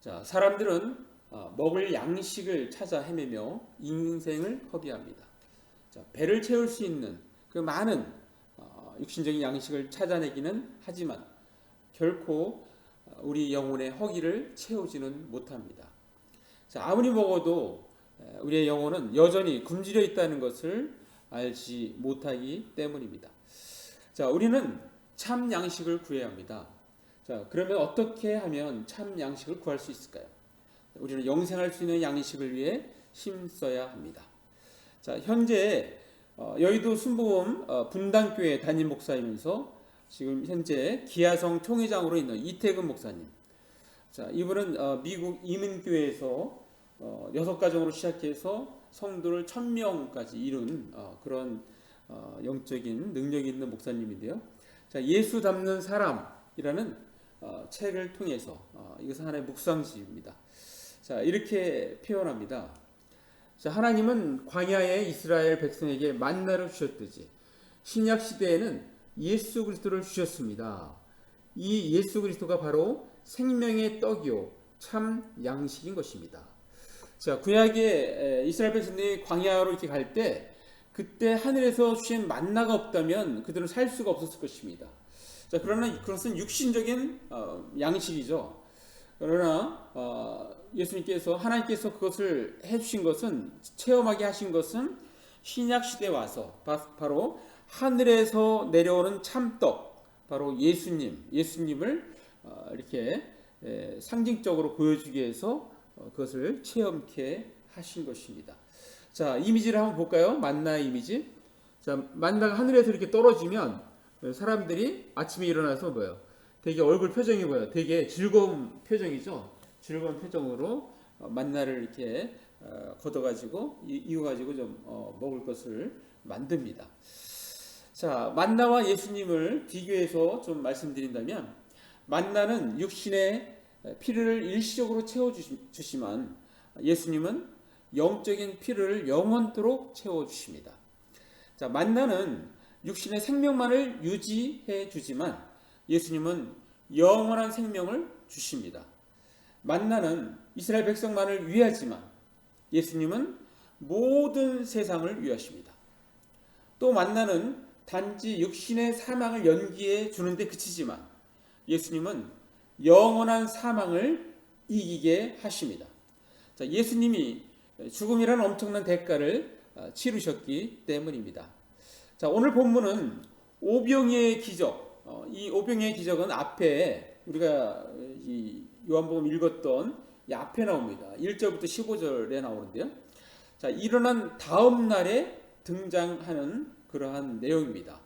자, 사람들은 어, 먹을 양식을 찾아 헤매며 인생을 허비합니다. 자, 배를 채울 수 있는 그 많은 어, 육신적인 양식을 찾아내기는 하지만 결코 어, 우리 영혼의 허기를 채우지는 못합니다. 자, 아무리 먹어도 에, 우리의 영혼은 여전히 굶주려 있다는 것을 알지 못하기 때문입니다. 자, 우리는 참 양식을 구해야 합니다. 자, 그러면 어떻게 하면 참 양식을 구할 수 있을까요? 우리는 영생할 수 있는 양식을 위해 힘써야 합니다. 자, 현재 어, 여의도 순복음 어, 분당교회 담임 목사이면서 지금 현재 기아성 총회장으로 있는 이태근 목사님. 자, 이분은 어, 미국 이민교회에서 어, 여섯 가정으로 시작해서 성도를 천 명까지 이룬 어, 그런 어, 영적인 능력 있는 목사님인데요. 자, 예수 닮는 사람이라는 어, 책을 통해서 어, 이것은 하나의 묵상집입니다. 자, 이렇게 표현합니다. 자, 하나님은 광야의 이스라엘 백성에게 만나를 주셨듯이 신약 시대에는 예수 그리스도를 주셨습니다. 이 예수 그리스도가 바로 생명의 떡이요 참 양식인 것입니다. 자, 구약의 이스라엘 백성들이 광야로 이렇게 갈 때 그때 하늘에서 주신 만나가 없다면 그들은 살 수가 없었을 것입니다. 자, 그러나 그것은 육신적인 어, 양식이죠. 그러나 어, 예수님께서 하나님께서 그것을 해주신 것은 체험하게 하신 것은 신약 시대에 와서 바, 바로 하늘에서 내려오는 참떡 바로 예수님 예수님을 어, 이렇게 에, 상징적으로 보여주기 위해서 어, 그것을 체험케 하신 것입니다. 자 이미지를 한번 볼까요? 만나 이미지. 자 만나가 하늘에서 이렇게 떨어지면 사람들이 아침에 일어나서 뭐요? 되게 얼굴 표정이 뭐요? 되게 즐거운 표정이죠. 즐거운 표정으로 어, 만나를 이렇게 어, 걷어가지고 이어가지고 좀 어, 먹을 것을 만듭니다. 자 만나와 예수님을 비교해서 좀 말씀드린다면 만나는 육신의 피를 일시적으로 채워주시만 예수님은 영적인 피를 영원토록 채워주십니다. 자 만나는 육신의 생명만을 유지해 주지만 예수님은 영원한 생명을 주십니다. 만나는 이스라엘 백성만을 위하지만 예수님은 모든 세상을 위하십니다. 또 만나는 단지 육신의 사망을 연기해 주는데 그치지만 예수님은 영원한 사망을 이기게 하십니다. 자, 예수님이 죽음이라는 엄청난 대가를 어, 치르셨기 때문입니다. 자, 오늘 본문은 오병이의 기적. 어, 이 오병이의 기적은 앞에 우리가 이 요한복음 읽었던 이 앞에 나옵니다. 1절부터 15절에 나오는데요. 자, 일어난 다음 날에 등장하는 그러한 내용입니다.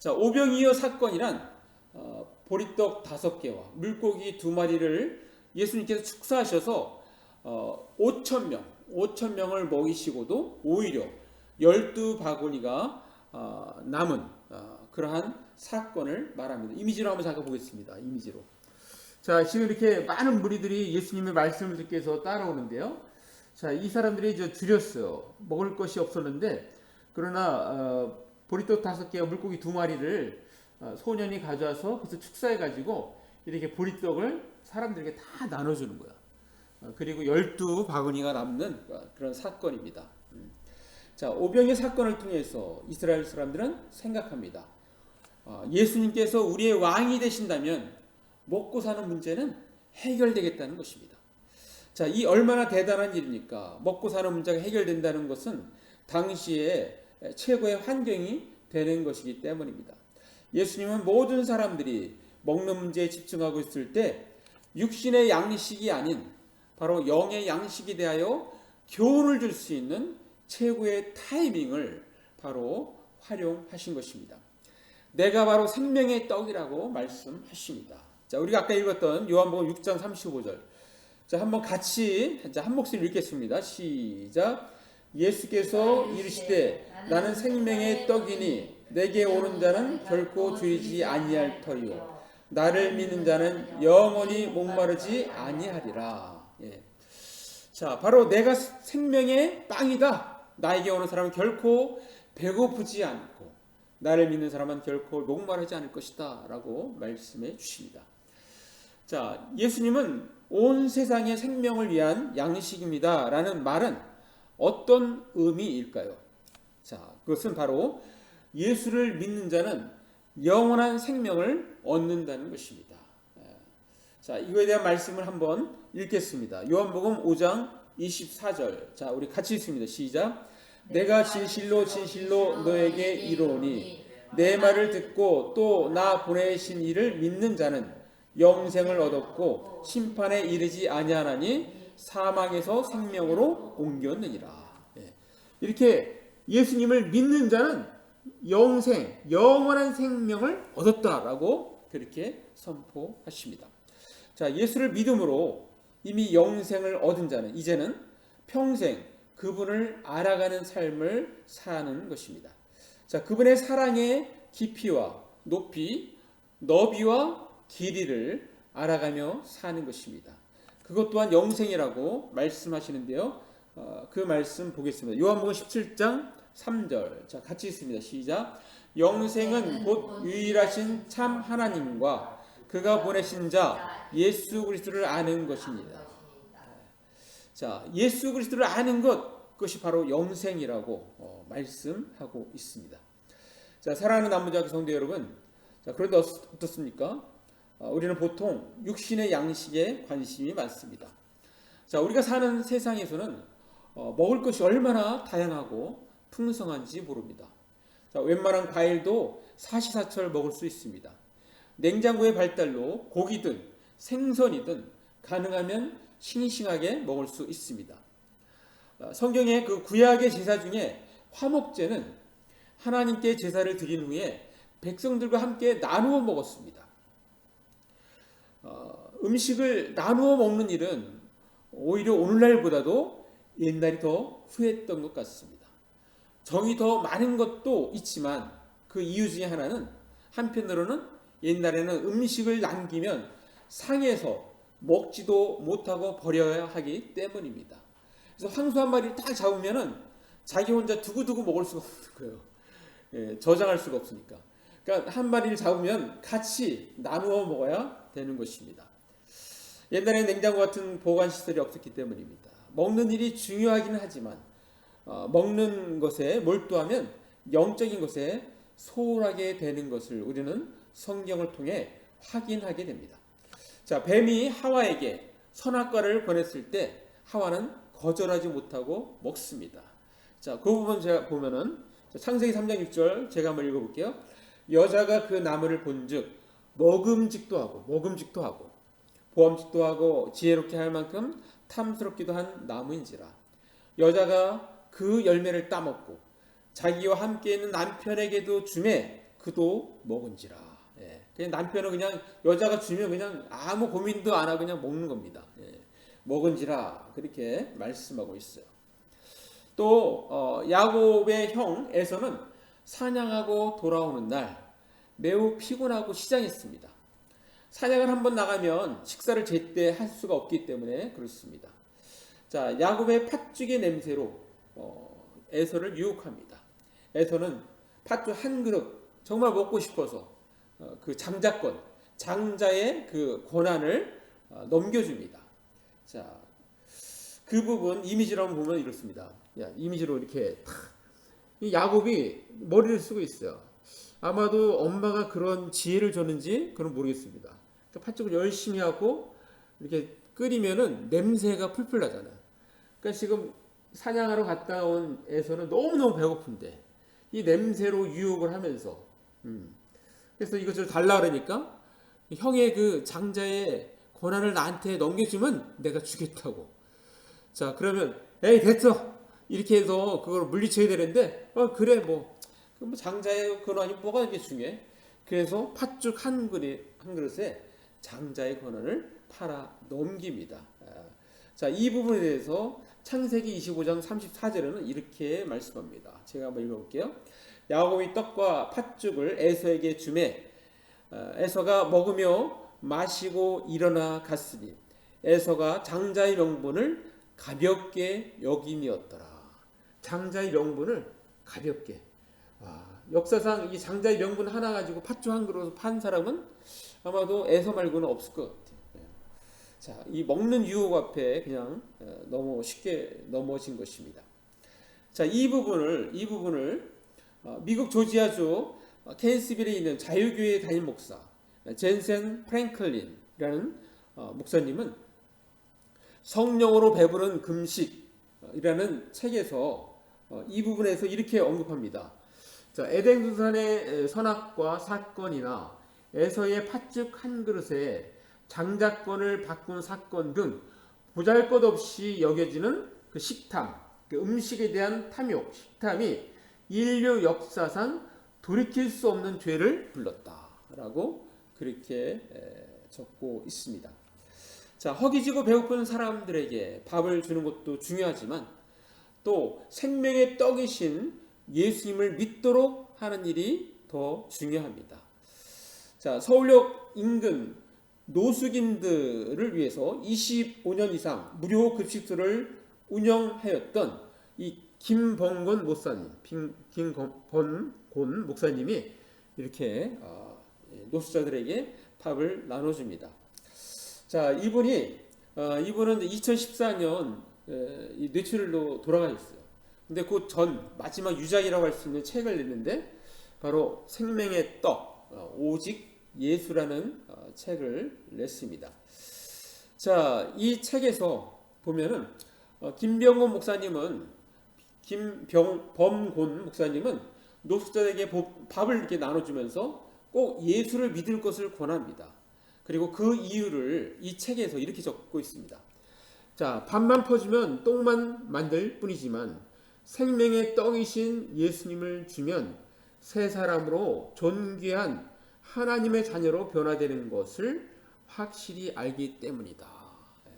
자, 오병이어 사건이란 어, 보리떡 다섯 개와 물고기 두 마리를 예수님께서 축사하셔서 어, 5천 명, 5천 명을 먹이시고도 오히려 열두 바구니가 어, 남은 어, 그러한 사건을 말합니다. 이미지로 한번 잠깐 보겠습니다. 이미지로. 자, 지금 이렇게 많은 무리들이 예수님의 말씀을 듣기 위해서 따라오는데요. 자, 이 사람들이 이제 줄였어요. 먹을 것이 없었는데, 그러나, 어, 보리떡 다섯 개와 물고기 두 마리를 어, 소년이 가져와서 그래서 축사해가지고 이렇게 보리떡을 사람들에게 다 나눠주는 거야. 어, 그리고 열두 바구니가 남는 그런 사건입니다. 음. 자, 오병의 사건을 통해서 이스라엘 사람들은 생각합니다. 어, 예수님께서 우리의 왕이 되신다면 먹고 사는 문제는 해결되겠다는 것입니다. 자, 이 얼마나 대단한 일입니까? 먹고 사는 문제가 해결된다는 것은 당시에 최고의 환경이 되는 것이기 때문입니다. 예수님은 모든 사람들이 먹는 문제에 집중하고 있을 때 육신의 양식이 아닌 바로 영의 양식이 대하여 교훈을 줄 수 있는 최고의 타이밍을 바로 활용하신 것입니다. 내가 바로 생명의 떡이라고 말씀하십니다. 자, 우리가 아까 읽었던 요한복음 6장 35절. 자, 한번 같이 한 목소리 읽겠습니다. 시작. 예수께서 이르시되 나는 생명의 떡이니 내게 오는 자는 결코 줄이지 아니할 터이요 나를 믿는 자는 영원히 목마르지 아니하리라. 예. 자, 바로 내가 생명의 빵이다. 나에게 오는 사람은 결코 배고프지 않고 나를 믿는 사람은 결코 목마르지 않을 것이다 라고 말씀해 주십니다. 자, 예수님은 온 세상의 생명을 위한 양식입니다 라는 말은 어떤 의미일까요? 자, 그것은 바로 예수를 믿는 자는 영원한 생명을 얻는다는 것입니다. 예. 자, 이거에 대한 말씀을 한번 읽겠습니다. 요한복음 5장 24절. 자, 우리 같이 읽습니다. 시작. 내가 진실로 진실로 너에게 이르노니 내 말을 듣고 또 나 보내신 이를 믿는 자는 영생을 얻었고 심판에 이르지 아니하나니 사망에서 생명으로 옮겼느니라. 예. 이렇게 예수님을 믿는 자는 영생, 영원한 생명을 얻었다라고 그렇게 선포하십니다. 자, 예수를 믿음으로 이미 영생을 얻은 자는 이제는 평생 그분을 알아가는 삶을 사는 것입니다. 자, 그분의 사랑의 깊이와 높이, 너비와 길이를 알아가며 사는 것입니다. 그것 또한 영생이라고 말씀하시는데요. 어, 그 말씀 보겠습니다. 요한복음 17장 3절. 자, 같이 읽습니다. 시작. 영생은 곧 유일하신 참 하나님과 그가 보내신 자 예수 그리스도를 아는 것입니다. 자, 예수 그리스도를 아는 것 그것이 바로 영생이라고 어, 말씀하고 있습니다. 자, 사랑하는 남부자교 성도 여러분. 자, 그런데 어떻- 어떻습니까? 어, 우리는 보통 육신의 양식에 관심이 많습니다. 자, 우리가 사는 세상에서는 어, 먹을 것이 얼마나 다양하고 풍성한지 모릅니다. 자, 웬만한 과일도 사시사철 먹을 수 있습니다. 냉장고의 발달로 고기든 생선이든 가능하면 싱싱하게 먹을 수 있습니다. 어, 성경의 그 구약의 제사 중에 화목제는 하나님께 제사를 드린 후에 백성들과 함께 나누어 먹었습니다. 어, 음식을 나누어 먹는 일은 오히려 오늘날보다도 옛날이 더 후했던 것 같습니다. 정이 더 많은 것도 있지만 그 이유 중에 하나는 한편으로는 옛날에는 음식을 남기면 상해서 먹지도 못하고 버려야 하기 때문입니다. 그래서 황소 한 마리를 딱 잡으면은 자기 혼자 두고두고 먹을 수가 없는 거예요. 예, 저장할 수가 없으니까. 그러니까 한 마리를 잡으면 같이 나누어 먹어야 되는 것입니다. 옛날에 냉장고 같은 보관 시설이 없었기 때문입니다. 먹는 일이 중요하기는 하지만 어, 먹는 것에 몰두하면 영적인 것에 소홀하게 되는 것을 우리는 성경을 통해 확인하게 됩니다. 자, 뱀이 하와에게 선악과를 권했을 때 하와는 거절하지 못하고 먹습니다. 자, 그 부분 제가 보면은 자, 창세기 3장 6절 제가 한번 읽어볼게요. 여자가 그 나무를 본즉 먹음직도 하고 먹음직도 하고 보암직도 하고 지혜롭게 할 만큼 탐스럽기도 한 나무인지라 여자가 그 열매를 따먹고 자기와 함께 있는 남편에게도 주매 그도 먹은지라 예. 그냥 남편은 그냥 여자가 주면 그냥 아무 고민도 안 하고 그냥 먹는 겁니다 예. 먹은지라 그렇게 말씀하고 있어요 또 어, 야곱의 형 에서는 사냥하고 돌아오는 날 매우 피곤하고 시장했습니다. 사냥을 한번 나가면 식사를 제때 할 수가 없기 때문에 그렇습니다. 자, 야곱의 팥죽의 냄새로 어, 에서를 유혹합니다. 에서는 팥죽 한 그릇 정말 먹고 싶어서 어, 그 장자권, 장자의 그 권한을 어, 넘겨줍니다. 자, 그 부분 이미지로 보면 이렇습니다. 야, 이미지로 이렇게 탁. 이 야곱이 머리를 쓰고 있어요. 아마도 엄마가 그런 지혜를 줬는지 그건 모르겠습니다. 그러니까 팥죽을 열심히 하고 이렇게 끓이면은 냄새가 풀풀 나잖아요. 그러니까 지금 사냥하러 갔다 온 애서는 너무너무 배고픈데 이 냄새로 유혹을 하면서 음. 그래서 이것을 달라 그러니까 형의 그 장자의 권한을 나한테 넘겨주면 내가 주겠다고. 자 그러면 에이 됐어 이렇게 해서 그걸 물리쳐야 되는데 어 그래 뭐, 그뭐 장자의 권한이 뭐가 이게 중요해? 그래서 팥죽 한 그릇 한 그릇에 장자의 권한을 팔아 넘깁니다. 아, 자, 이 부분에 대해서 창세기 25장 34절에는 이렇게 말씀합니다. 제가 한번 읽어볼게요. 야곱이 떡과 팥죽을 에서에게 주매 아, 에서가 먹으며 마시고 일어나 갔으니 에서가 장자의 명분을 가볍게 여김이었더라. 장자의 명분을 가볍게. 아, 역사상 이 장자의 명분 하나 가지고 팥죽 한 그릇 판 사람은 아마도 에서 말고는 없을 것 같아요. 예. 자, 이 먹는 유혹 앞에 그냥 어, 너무 쉽게 넘어진 것입니다. 자, 이 부분을 이 부분을 어, 미국 조지아주 어, 케인스빌에 있는 자유교회 담임 목사 젠센 프랭클린이라는 어, 목사님은 성령으로 배부른 금식이라는 책에서 어, 이 부분에서 이렇게 언급합니다. 자, 에덴 동산의 선악과 사건이나 에서의 팥죽 한 그릇에 장자권을 바꾼 사건 등 보잘것없이 여겨지는 그 식탐, 그 음식에 대한 탐욕, 식탐이 인류 역사상 돌이킬 수 없는 죄를 불렀다라고 그렇게 에, 적고 있습니다. 자, 허기지고 배고픈 사람들에게 밥을 주는 것도 중요하지만 또 생명의 떡이신 예수님을 믿도록 하는 일이 더 중요합니다. 자, 서울역 인근 노숙인들을 위해서 25년 이상 무료 급식소를 운영하였던 이 김범곤 목사님, 김범곤 목사님이 이렇게 어, 노숙자들에게 밥을 나눠줍니다. 자, 이분이 어, 이분은 2014년 이 뇌출혈로 돌아가셨어요. 근데 그 전 마지막 유작이라고 할 수 있는 책을 냈는데 바로 생명의 떡 어, 오직 예수라는 어, 책을 냈습니다. 자, 이 책에서 보면은 어, 김병곤 목사님은 김병범곤 목사님은 노숙자에게 밥을 이렇게 나눠주면서 꼭 예수를 믿을 것을 권합니다. 그리고 그 이유를 이 책에서 이렇게 적고 있습니다. 자, 밥만 퍼주면 똥만 만들 뿐이지만 생명의 떡이신 예수님을 주면 새 사람으로 존귀한 하나님의 자녀로 변화되는 것을 확실히 알기 때문이다. 예.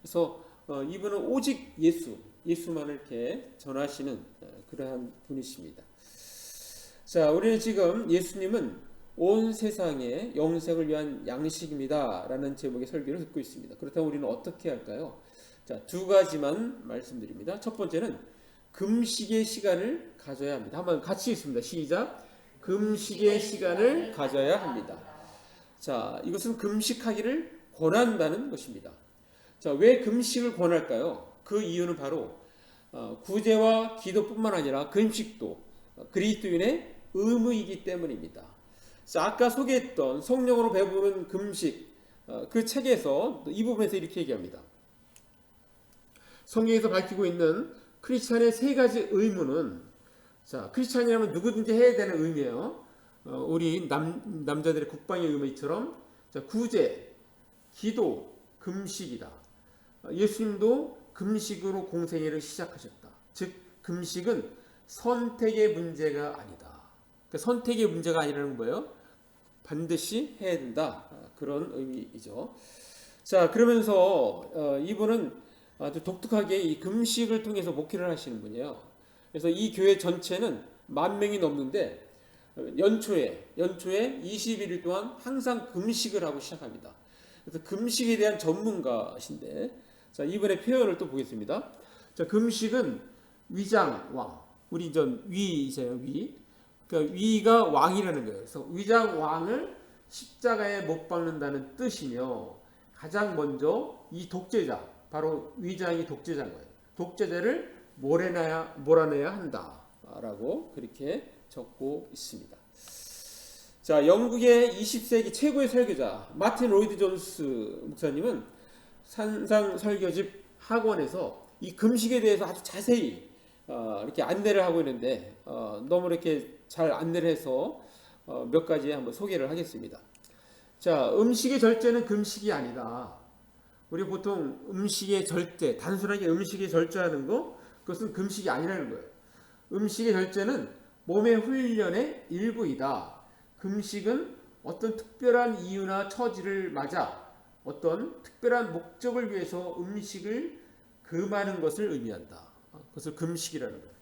그래서 어, 이분은 오직 예수, 예수만을 이렇게 전하시는 어, 그러한 분이십니다. 자, 우리는 지금 예수님은 온 세상의 영생을 위한 양식입니다 라는 제목의 설교를 듣고 있습니다. 그렇다면 우리는 어떻게 할까요? 자, 두 가지만 말씀드립니다. 첫 번째는 금식의 시간을 가져야 합니다. 한번 같이 있습니다. 시작. 금식의 시간을 가져야 합니다. 자, 이것은 금식하기를 권한다는 것입니다. 자, 왜 금식을 권할까요? 그 이유는 바로 어, 구제와 기도뿐만 아니라 금식도 그리스도인의 의무이기 때문입니다. 자, 아까 소개했던 성령으로 배부른 금식 어, 그 책에서 이 부분에서 이렇게 얘기합니다. 성경에서 밝히고 있는 크리스찬의 세 가지 의무는 자 크리스찬이라면 누구든지 해야 되는 의미예요. 어, 우리 남 남자들의 국방의 의미처럼 자, 구제, 기도, 금식이다. 어, 예수님도 금식으로 공생애를 시작하셨다. 즉 금식은 선택의 문제가 아니다. 그러니까 선택의 문제가 아니라는 거예요. 반드시 해야 된다. 어, 그런 의미이죠. 자 그러면서 어, 이분은 아주 독특하게 이 금식을 통해서 목회를 하시는 분이에요. 그래서 이 교회 전체는 만 명이 넘는데 연초에 연초에 21일 동안 항상 금식을 하고 시작합니다. 그래서 금식에 대한 전문가신데 자 이번에 표현을 또 보겠습니다. 자 금식은 위장 왕 우리 전 위이세요 위. 그러니까 위가 왕이라는 거예요. 그래서 위장 왕을 십자가에 못 박는다는 뜻이며 가장 먼저 이 독재자 바로 위장이 독재자인 거예요. 독재자를 몰아내야, 몰아내야 한다라고 그렇게 적고 있습니다. 자, 영국의 20세기 최고의 설교자 마틴 로이드 존스 목사님은 산상 설교집 학원에서 이 금식에 대해서 아주 자세히 어, 이렇게 안내를 하고 있는데 어, 너무 이렇게 잘 안내를 해서 어, 몇 가지 한번 소개를 하겠습니다. 자, 음식의 절제는 금식이 아니다. 우리 보통 음식의 절제, 단순하게 음식의 절제하는 거, 그것은 금식이 아니라는 거예요. 음식의 절제는 몸의 훈련의 일부이다. 금식은 어떤 특별한 이유나 처지를 맞아 어떤 특별한 목적을 위해서 음식을 금하는 것을 의미한다. 그것을 금식이라는 거예요.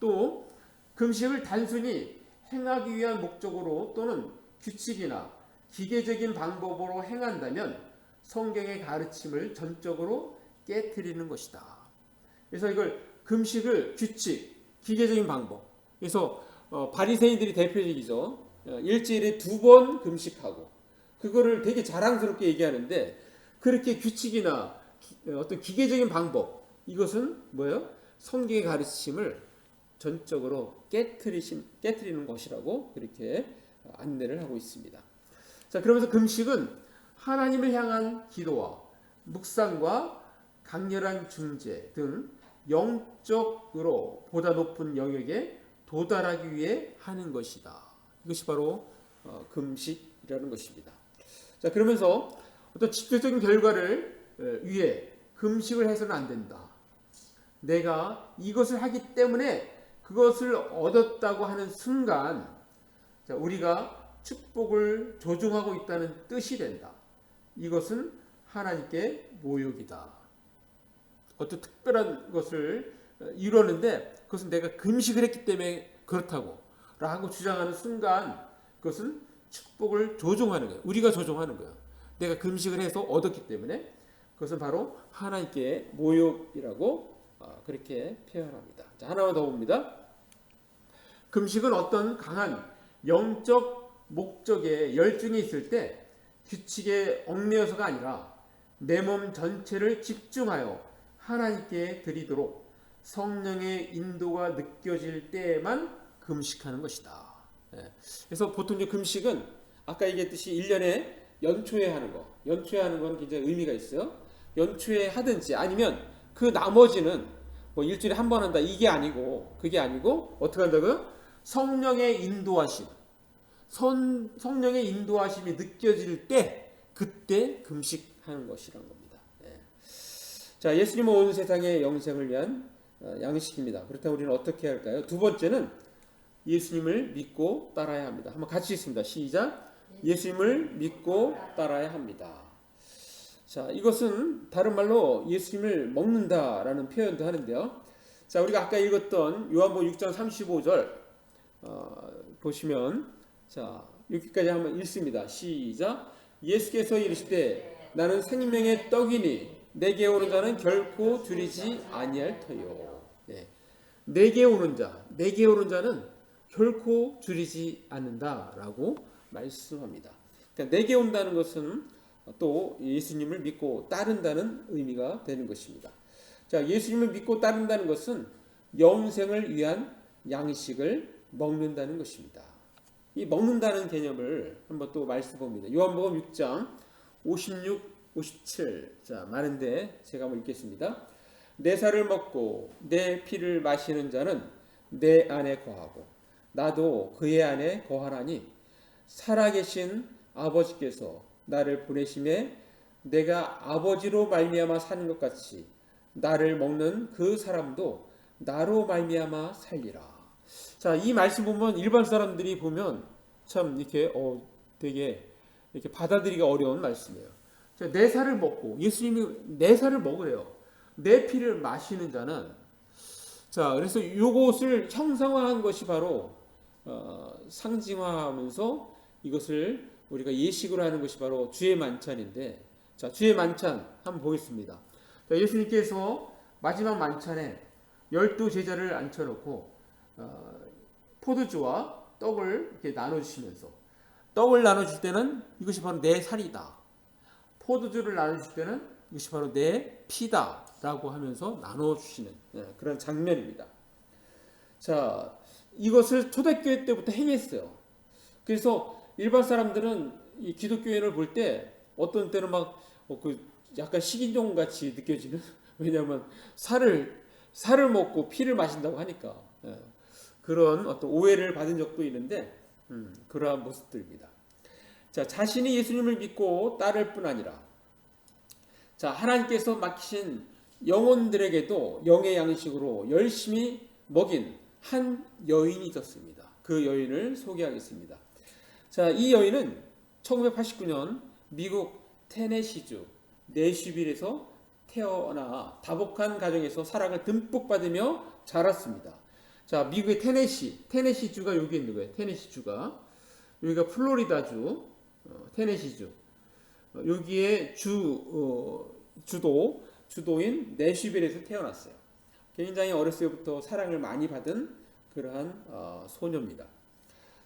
또 금식을 단순히 행하기 위한 목적으로 또는 규칙이나 기계적인 방법으로 행한다면 성경의 가르침을 전적으로 깨뜨리는 것이다. 그래서 이걸 금식을 규칙, 기계적인 방법. 그래서 어, 바리새인들이 대표적이죠. 어, 일주일에 두 번 금식하고 그거를 되게 자랑스럽게 얘기하는데 그렇게 규칙이나 기- 어떤 기계적인 방법 이것은 뭐예요? 성경의 가르침을 전적으로 깨트리신 깨트리는 것이라고 그렇게 안내를 하고 있습니다. 자, 그러면서 금식은 하나님을 향한 기도와 묵상과 강렬한 중재 등 영적으로 보다 높은 영역에 도달하기 위해 하는 것이다. 이것이 바로 어, 금식이라는 것입니다. 자, 그러면서 어떤 직접적인 결과를 에, 위해 금식을 해서는 안 된다. 내가 이것을 하기 때문에 그것을 얻었다고 하는 순간 자, 우리가 축복을 조종하고 있다는 뜻이 된다. 이것은 하나님께 모욕이다. 어떤 특별한 것을 이루었는데 그것은 내가 금식을 했기 때문에 그렇다고 라고 주장하는 순간 그것은 축복을 조종하는 거예요. 우리가 조종하는 거예요. 내가 금식을 해서 얻었기 때문에 그것은 바로 하나님께 모욕이라고 어, 그렇게 표현합니다. 자, 하나만 더 봅니다. 금식은 어떤 강한 영적 목적에 열중이 있을 때 규칙에 얽매여서가 아니라 내 몸 전체를 집중하여 하나님께 드리도록 성령의 인도가 느껴질 때에만 금식하는 것이다. 예. 그래서 보통 이제 금식은 아까 얘기했듯이 1년에 연초에 하는 거, 연초에 하는 건 굉장히 의미가 있어요. 연초에 하든지 아니면 그 나머지는 뭐 일주일에 한 번 한다 이게 아니고 그게 아니고 어떻게 한다고요? 성령의 인도하심, 선, 성령의 인도하심이 느껴질 때 그때 금식하는 것이란 겁니다. 예. 자, 예수님은 온 세상의 영생을 위한 어, 양식입니다. 그렇다면 우리는 어떻게 할까요? 두 번째는 예수님을 믿고 따라야 합니다. 한번 같이 있습니다. 시작. 예수님을 믿고 따라야 합니다. 자, 이것은 다른 말로 예수님을 먹는다라는 표현도 하는데요. 자, 우리가 아까 읽었던 요한복음 6장 35절 어, 보시면 자, 여기까지 한번 읽습니다. 시작. 예수께서 이르시되 나는 생명의 떡이니 내게 오는 자는 결코 줄이지 아니할 터요. 네. 내게 오는 자, 내게 오는 자는 결코 줄이지 않는다라고 말씀합니다. 그러니까 내게 온다는 것은 또 예수님을 믿고 따른다는 의미가 되는 것입니다. 자, 예수님을 믿고 따른다는 것은 영생을 위한 양식을 먹는다는 것입니다. 이 먹는다는 개념을 한번 또 말씀 봅니다. 요한복음 6장 56, 57. 자, 많은데 제가 한번 읽겠습니다. 내 살을 먹고 내 피를 마시는 자는 내 안에 거하고 나도 그의 안에 거하나니 살아계신 아버지께서 나를 보내심에 내가 아버지로 말미암아 사는 것 같이 나를 먹는 그 사람도 나로 말미암아 살리라. 자, 이 말씀 보면 일반 사람들이 보면 참 이렇게 어 되게 이렇게 받아들이기 어려운 말씀이에요. 자, 내 살을 먹고 예수님이 내 살을 먹으래요. 내 피를 마시는 자는 자, 그래서 이것을 형상화한 것이 바로 어, 상징화하면서 이것을 우리가 예식으로 하는 것이 바로 주의 만찬인데 자, 주의 만찬 한번 보겠습니다. 자, 예수님께서 마지막 만찬에 열두 제자를 앉혀놓고 어, 포도주와 떡을 이렇게 나눠주시면서 떡을 나눠줄 때는 이것이 바로 내 살이다. 포도주를 나눠줄 때는 이것이 바로 내 피다라고 하면서 나눠주시는 예, 그런 장면입니다. 자, 이것을 초대교회 때부터 행했어요. 그래서 일반 사람들은 이 기독교인을 볼 때 어떤 때는 막 어, 그 약간 식인종 같이 느껴지는 왜냐하면 살을 살을 먹고 피를 마신다고 하니까 예, 그런 어떤 오해를 받은 적도 있는데 음, 그러한 모습들입니다. 자 자신이 예수님을 믿고 따를 뿐 아니라 자 하나님께서 맡기신 영혼들에게도 영의 양식으로 열심히 먹인 한 여인이 있었습니다. 그 여인을 소개하겠습니다. 자, 이 여인은 1989년 미국 테네시주 네슈빌에서 태어나 다복한 가정에서 사랑을 듬뿍 받으며 자랐습니다. 자, 미국의 테네시, 테네시주가 여기 있는 거예요. 테네시주가 여기가 플로리다주, 어, 테네시주. 어, 여기에 주 어, 주도 주도인 네슈빌에서 태어났어요. 굉장히 어렸을 때부터 사랑을 많이 받은 그러한 어, 소녀입니다.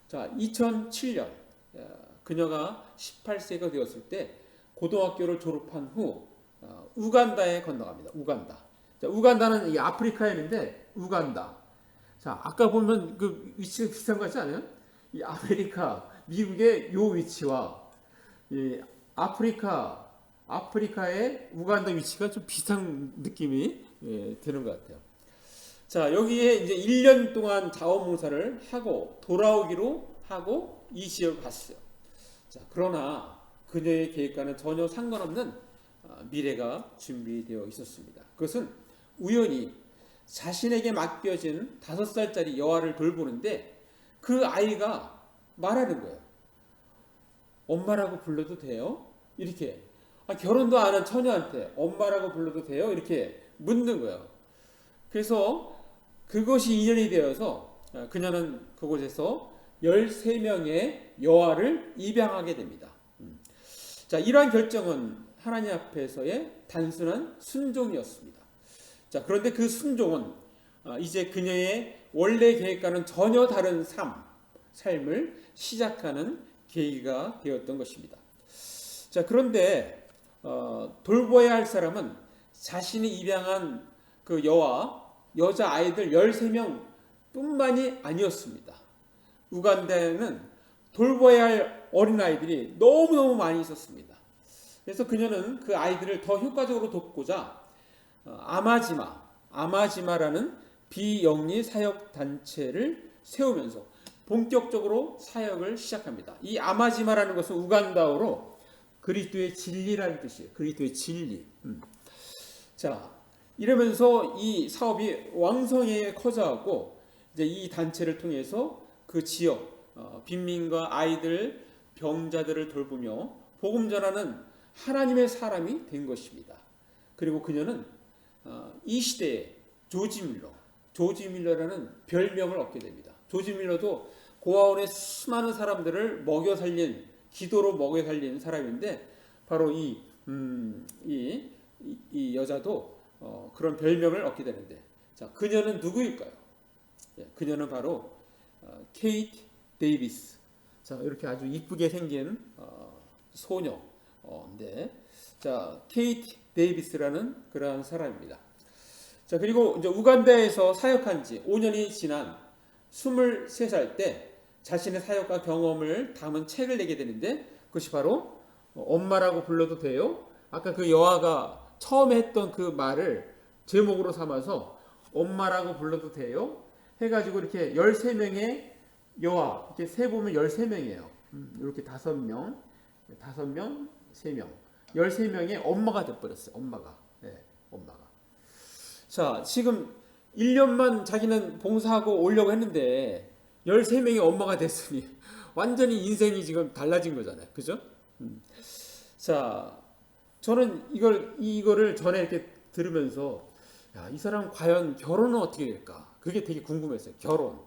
자, 2007년 어, 그녀가 18세가 되었을 때 고등학교를 졸업한 후 어, 우간다에 건너갑니다. 우간다. 자, 우간다는 이 아프리카에 있는데 우간다. 자, 아까 보면 그 위치가 비슷한 거 같지 않아요? 이 아메리카, 미국의 요 위치와 이 아프리카, 아프리카의 우간다 위치가 좀 비슷한 느낌이 예, 드는 것 같아요. 자, 여기에 이제 1년 동안 자원봉사를 하고 돌아오기로 하고 이 지역을 갔어요. 자, 그러나 그녀의 계획과는 전혀 상관없는 아, 미래가 준비되어 있었습니다. 그것은 우연히 자신에게 맡겨진 다섯 살짜리 여아를 돌보는데 그 아이가 말하는 거예요. 엄마라고 불러도 돼요? 이렇게 아, 결혼도 안 한 처녀한테 엄마라고 불러도 돼요? 이렇게 묻는 거예요. 그래서 그것이 인연이 되어서 아, 그녀는 그곳에서 13명의 여아를 입양하게 됩니다. 음. 자, 이러한 결정은 하나님 앞에서의 단순한 순종이었습니다. 자, 그런데 그 순종은 아, 이제 그녀의 원래 계획과는 전혀 다른 삶, 삶을 시작하는 계기가 되었던 것입니다. 자, 그런데 어, 돌보아야 할 사람은 자신이 입양한 그 여와 여자 아이들 13명 뿐만이 아니었습니다. 우간다에는 돌봐야 할 어린아이들이 너무너무 많이 있었습니다. 그래서 그녀는 그 아이들을 더 효과적으로 돕고자 어, 아마지마, 아마지마라는 비영리 사역 단체를 세우면서 본격적으로 사역을 시작합니다. 이 아마지마라는 것은 우간다어로 그리스도의 진리라는 뜻이에요. 그리스도의 진리. 음. 자, 이러면서 이 사업이 왕성하게 커져가고 이제 이 단체를 통해서 그 지역 어, 빈민과 아이들 병자들을 돌보며 복음 전하는 하나님의 사람이 된 것입니다. 그리고 그녀는 어, 이 시대에 조지 밀러, 조지 밀러라는 별명을 얻게 됩니다. 조지 밀러도 고아원의 수많은 사람들을 먹여 살린 기도로 먹여 살린 사람인데 바로 이, 음, 이, 이, 이 여자도 어, 그런 별명을 얻게 되는데 자 그녀는 누구일까요? 예, 그녀는 바로 어, 케이트 데이비스. 자 이렇게 아주 이쁘게 생긴 어, 소녀인데 자 케이트 데이비스라는 그러한 사람입니다. 자 그리고 이제 우간다에서 사역한 지 5년이 지난 23살 때 자신의 사역과 경험을 담은 책을 내게 되는데 그것이 바로 엄마라고 불러도 돼요. 아까 그 여아가 처음에 했던 그 말을 제목으로 삼아서 엄마라고 불러도 돼요. 해가지고 이렇게 13명의 여아, 이렇게 세 보면 13명이에요. 음, 이렇게 다섯 명, 다섯 명, 세 명. 13명의 엄마가 돼버렸어요. 엄마가. 네, 엄마가. 자, 지금 1년만 자기는 봉사하고 오려고 했는데 13명의 엄마가 됐으니 완전히 인생이 지금 달라진 거잖아요. 그죠? 음. 자, 저는 이걸, 이거를 전에 이렇게 들으면서 야, 이 사람 과연 결혼은 어떻게 될까? 그게 되게 궁금했어요. 결혼.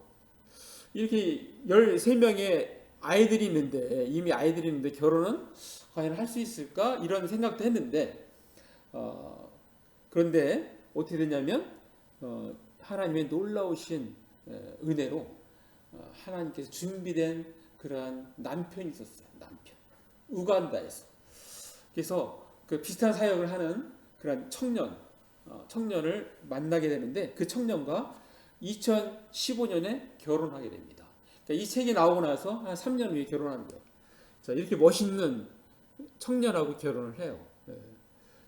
이렇게 13명의 아이들이 있는데, 이미 아이들이 있는데 결혼은 과연 할 수 있을까? 이런 생각도 했는데, 어, 그런데 어떻게 됐냐면, 어, 하나님의 놀라우신 은혜로 어, 하나님께서 준비된 그러한 남편이 있었어요. 남편. 우간다에서. 그래서 그 비슷한 사역을 하는 그런 청년, 어, 청년을 만나게 되는데 그 청년과 2015년에 결혼하게 됩니다. 그러니까 이 책이 나오고 나서 한 3년 후에 결혼하는 거예요. 자, 이렇게 멋있는 청년하고 결혼을 해요. 네.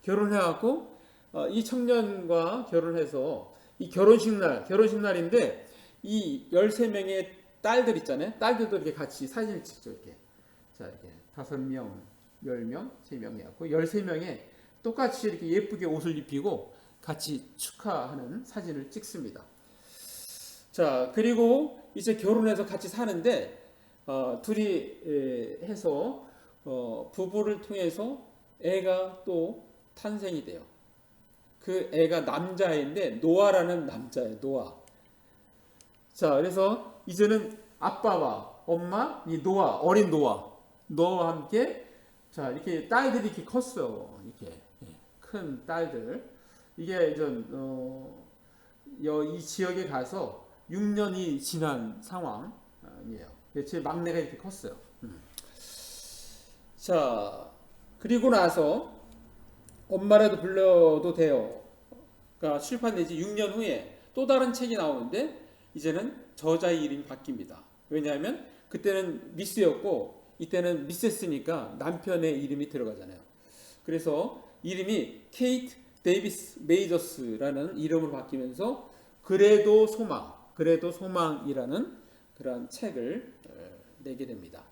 결혼해갖고 어, 이 청년과 결혼해서 이 결혼식 날, 결혼식 날인데 이 13명의 딸들 있잖아요. 딸들도 이렇게 같이 사진을 찍죠. 이렇게. 자, 이렇게 다섯 명, 열 명, 세 명이었고 열세 명에 똑같이 이렇게 예쁘게 옷을 입히고 같이 축하하는 사진을 찍습니다. 자, 그리고 이제 결혼해서 같이 사는데 어, 둘이 에, 해서 어, 부부를 통해서 애가 또 탄생이 돼요. 그 애가 남자애인데 노아라는 남자예요. 노아. 자, 그래서 이제는 아빠와 엄마, 이 노아, 어린 노아, 노아와 함께 자 이렇게 딸들이 이렇게 컸어요. 이렇게 예, 큰 딸들. 이게 좀 어, 이 지역에 가서 6년이 지난 상황이에요. 제 막내가 이렇게 컸어요. 음. 자 그리고 나서 엄마라도 불러도 돼요. 가 출판되지 6년 후에 또 다른 책이 나오는데 이제는 저자의 이름이 바뀝니다. 왜냐하면 그때는 미스였고 이때는 미세스니까 남편의 이름이 들어가잖아요. 그래서 이름이 케이트 데이비스 메이저스라는 이름으로 바뀌면서 그래도 소망, 그래도 소망이라는 그러한 책을 어, 내게 됩니다.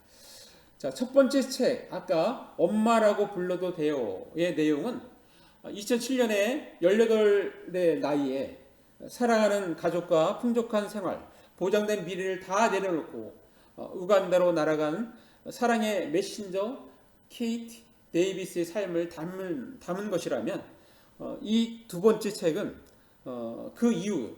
자, 첫 번째 책, 아까 엄마라고 불러도 돼요의 내용은 2007년에 18의 나이에 사랑하는 가족과 풍족한 생활, 보장된 미래를 다 내려놓고 어, 우간다로 날아간 사랑의 메신저 케이트 데이비스의 삶을 담은, 담은 것이라면 어, 이두 번째 책은 어, 그 이후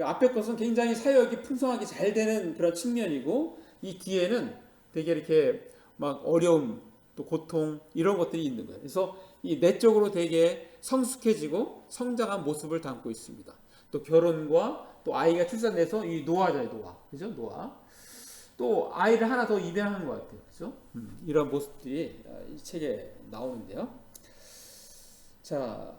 앞에 것은 굉장히 사역이 풍성하게 잘 되는 그런 측면이고 이 뒤에는 되게 이렇게 막 어려움 또 고통 이런 것들이 있는 거예요. 그래서 이 내적으로 되게 성숙해지고 성장한 모습을 담고 있습니다. 또 결혼과 또 아이가 출산돼서 이 노아잖아요, 노아. 그죠? 노아. 또 아이를 하나 더 입양한 것 같아요. 그죠? 음, 이런 모습들이 아, 이 책에 나오는데요. 자,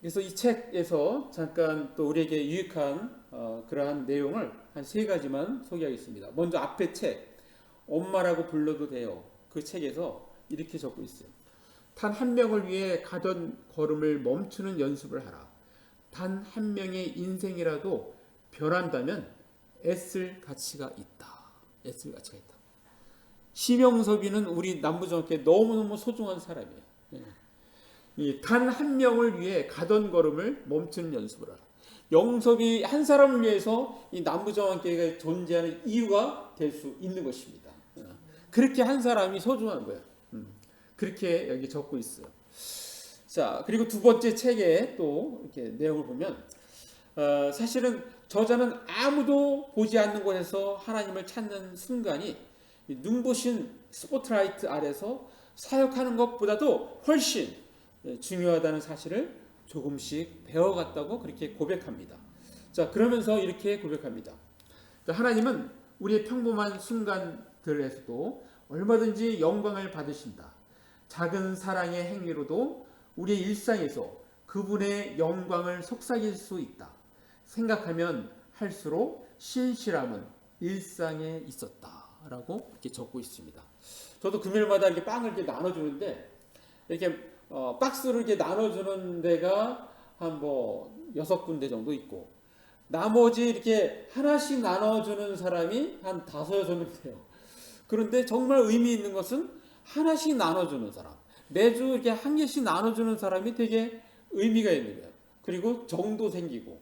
그래서 이 책에서 잠깐 또 우리에게 유익한 어, 그러한 내용을 한 세 가지만 소개하겠습니다. 먼저 앞에 책, 엄마라고 불러도 돼요. 그 책에서 이렇게 적고 있어요. 단 한 명을 위해 가던 걸음을 멈추는 연습을 하라. 단 한 명의 인생이라도 변한다면 애쓸 가치가 있다. 애쓸 가치가 있다. 심영섭이는 우리 남부정학회 너무너무 소중한 사람이에요. 단한 명을 위해 가던 걸음을 멈추는 연습을 하라. 영섭이 한 사람을 위해서 이 남부정학회가 존재하는 이유가 될 수 있는 것입니다. 그렇게 한 사람이 소중한 거예요. 음, 그렇게 여기 적고 있어요. 자, 그리고 두 번째 책에 또 이렇게 내용을 보면 어, 사실은 저자는 아무도 보지 않는 곳에서 하나님을 찾는 순간이 이 눈부신 스포트라이트 아래서 사역하는 것보다도 훨씬 예, 중요하다는 사실을 조금씩 배워갔다고 그렇게 고백합니다. 자, 그러면서 이렇게 고백합니다. 자, 하나님은 우리의 평범한 순간들에서도 얼마든지 영광을 받으신다. 작은 사랑의 행위로도 우리의 일상에서 그분의 영광을 속삭일 수 있다. 생각하면 할수록 신실함은 일상에 있었다라고 이렇게 적고 있습니다. 저도 금요일마다 이렇게 빵을 이렇게 나눠주는데 이렇게 어, 박스로 이렇게 나눠주는 데가 한 뭐 여섯 군데 정도 있고 나머지 이렇게 하나씩 나눠주는 사람이 한 다섯 여섯 명 돼요. 그런데 정말 의미 있는 것은 하나씩 나눠주는 사람. 매주 이렇게 한 개씩 나눠주는 사람이 되게 의미가 있는 거예요. 그리고 정도 생기고, 어,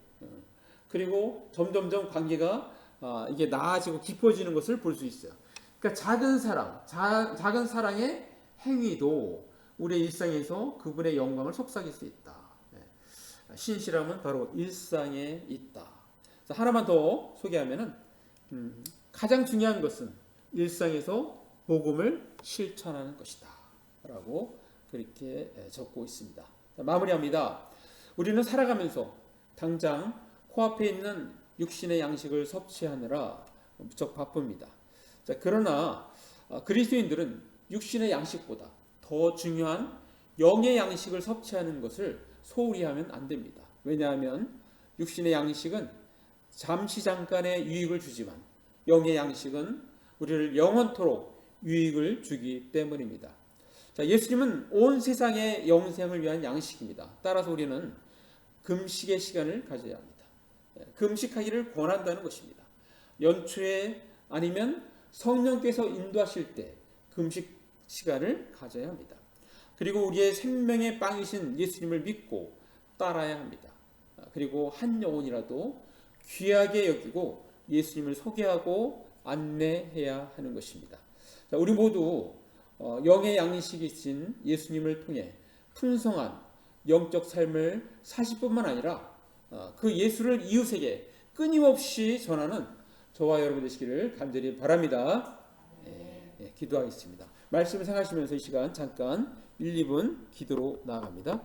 그리고 점점점 관계가 아, 이게 나아지고 깊어지는 것을 볼 수 있어요. 그러니까 작은 사랑, 자, 작은 사랑의 행위도 우리의 일상에서 그분의 영광을 속삭일 수 있다. 네. 신실함은 바로 일상에 있다. 하나만 더 소개하면은 음, 가장 중요한 것은 일상에서 복음을 실천하는 것이다. 라고 그렇게 적고 있습니다. 자, 마무리합니다. 우리는 살아가면서 당장 코앞에 있는 육신의 양식을 섭취하느라 무척 바쁩니다. 자, 그러나 어, 그리스도인들은 육신의 양식보다 더 중요한 영의 양식을 섭취하는 것을 소홀히 하면 안 됩니다. 왜냐하면 육신의 양식은 잠시 잠깐의 유익을 주지만 영의 양식은 우리를 영원토록 유익을 주기 때문입니다. 자, 예수님은 온 세상의 영생을 위한 양식입니다. 따라서 우리는 금식의 시간을 가져야 합니다. 예, 금식하기를 권한다는 것입니다. 연초에 아니면 성령께서 인도하실 때 금식 시간을 가져야 합니다. 그리고 우리의 생명의 빵이신 예수님을 믿고 따라야 합니다. 그리고 한 영혼이라도 귀하게 여기고 예수님을 소개하고 안내해야 하는 것입니다. 자, 우리 모두 어, 영의 양식이신 예수님을 통해 풍성한 영적 삶을 사실 뿐만 아니라 어, 그 예수를 이웃에게 끊임없이 전하는 저와 여러분 되시기를 간절히 바랍니다. 예, 예, 기도하겠습니다. 말씀을 생각하시면서 이 시간 잠깐 1, 2분 기도로 나아갑니다.